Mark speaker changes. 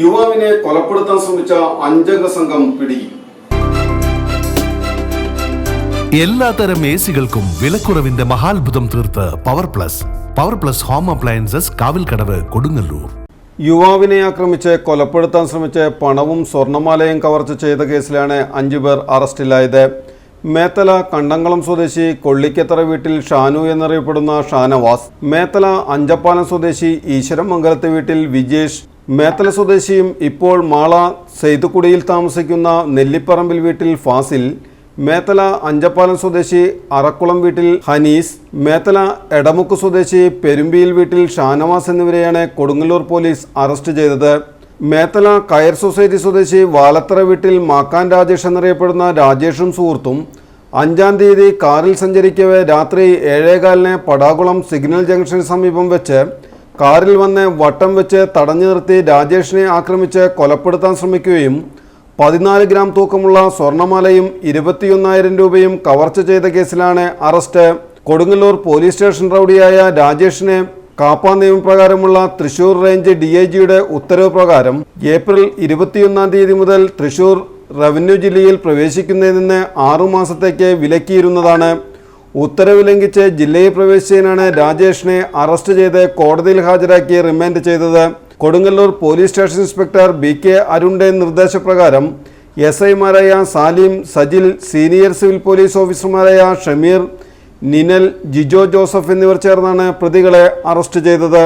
Speaker 1: യുവാവിനെ കൊലപ്പെടുത്താൻ ശ്രമിച്ച അഞ്ചംഗ സംഘം പിടിയിൽ.
Speaker 2: എല്ലാത്തരം എ സികൾക്കും വിലക്കുറവിന്റെ മഹാത്ഭുതം തീർത്ത് power plus power plus home appliances Kavilkadavu Kodungallur.
Speaker 1: യുവാവിനെ ആക്രമിച്ച് കൊലപ്പെടുത്താൻ ശ്രമിച്ച് പണവും സ്വർണമാലയും കവർച്ച ചെയ്ത കേസിലാണ് അഞ്ചുപേർ അറസ്റ്റിലായത്. മേത്തല കണ്ടങ്കളം സ്വദേശി കൊള്ളിക്കത്തറ വീട്ടിൽ ഷാനു എന്നറിയപ്പെടുന്ന ഷാനവാസ്. മേത്തല അഞ്ചപ്പാലം സ്വദേശി ഈശ്വരം മംഗലത്തെ വീട്ടിൽ വിജേഷ് മേത്തല സ്വദേശിയും ഇപ്പോൾ മാള സെയ്തുകുടിയിൽ താമസിക്കുന്ന നെല്ലിപ്പറമ്പിൽ വീട്ടിൽ ഫാസിൽ മേത്തല അഞ്ചപ്പാലം സ്വദേശി അറക്കുളം വീട്ടിൽ ഹനീസ് മേത്തല എടമുക്ക് സ്വദേശി പെരുമ്പിയിൽ വീട്ടിൽ ഷാനവാസ് എന്നിവരെയാണ് കൊടുങ്ങല്ലൂർ പോലീസ് അറസ്റ്റ് ചെയ്തത്. മേത്തല കയർ സൊസൈറ്റി സ്വദേശി വാലത്തറ വീട്ടിൽ മാക്കാൻ രാജേഷ് എന്നറിയപ്പെടുന്ന രാജേഷും സുഹൃത്തും അഞ്ചാം തീയതി കാറിൽ സഞ്ചരിക്കവേ രാത്രി ഏഴേകാലിന് പടാകുളം സിഗ്നൽ ജംഗ്ഷന് സമീപം വെച്ച് കാറിൽ വന്ന് വട്ടം വെച്ച് തടഞ്ഞു നിർത്തി രാജേഷിനെ ആക്രമിച്ച് കൊലപ്പെടുത്താൻ ശ്രമിക്കുകയും പതിനാല് ഗ്രാം തൂക്കമുള്ള സ്വർണമാലയും ഇരുപത്തിയൊന്നായിരം രൂപയും കവർച്ച ചെയ്ത കേസിലാണ് അറസ്റ്റ്. കൊടുങ്ങല്ലൂർ പോലീസ് സ്റ്റേഷൻ റൌഡിയായ രാജേഷിനെ കാപ്പ നിയമപ്രകാരമുള്ള തൃശൂർ റേഞ്ച് ഡി ഐ ജിയുടെ ഉത്തരവ് പ്രകാരം ഏപ്രിൽ ഇരുപത്തിയൊന്നാം തീയതി മുതൽ തൃശൂർ റവന്യൂ ജില്ലയിൽ പ്രവേശിക്കുന്നതിൽ നിന്ന് ആറുമാസത്തേക്ക് വിലക്കിയിരുന്നതാണ്. ഉത്തരവ് ലംഘിച്ച് ജില്ലയിൽ പ്രവേശിച്ചതിനാണ് രാജേഷിനെ അറസ്റ്റ് ചെയ്ത് കോടതിയിൽ ഹാജരാക്കി റിമാൻഡ് ചെയ്തത്. Kodungallur police station inspector B K അരുണിന്റെ നിർദ്ദേശപ്രകാരം എസ് ഐമാരായ Salim Sajil senior civil police ഓഫീസർമാരായ ഷമീർ നിനൽ ജിജോ ജോസഫ് എന്നിവർ ചേർന്നാണ് പ്രതികളെ അറസ്റ്റ് ചെയ്തത്.